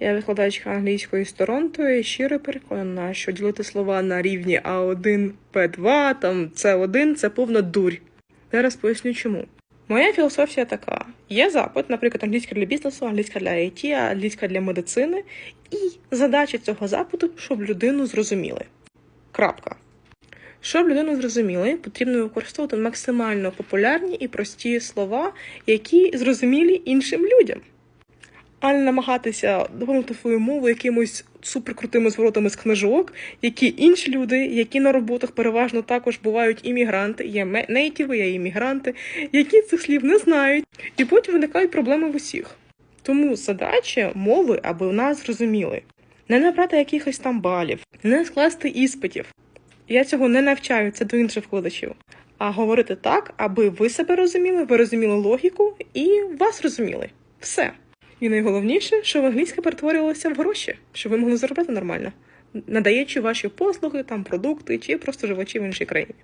Я викладачка англійської з Торонто і щиро переконана, що ділити слова на рівні А1, П2, там С1 це повна дурь. Зараз поясню чому. Моя філософія така: є запит, наприклад, англійська для бізнесу, англійська для IT, англійська для медицини, і задача цього запиту, щоб людину зрозуміли. Крапка. Щоб людину зрозуміли, потрібно використовувати максимально популярні і прості слова, які зрозумілі іншим людям. А не намагатися допомогти свою мову якимось суперкрутими зворотами з книжок, які інші люди, які на роботах переважно також бувають іммігранти, є нейтіви, є іммігранти, які цих слів не знають, і потім виникають проблеми в усіх. Тому задача мови, аби нас зрозуміли, не набрати якихось там балів, не скласти іспитів. Я цього не навчаю, це до інших викладачів. А говорити так, аби ви себе розуміли, ви розуміли логіку і вас розуміли. Все. І найголовніше, щоб англійська перетворювалася в гроші, що ви могли заробляти нормально, надаючи ваші послуги, там продукти чи просто живучи в іншій країні.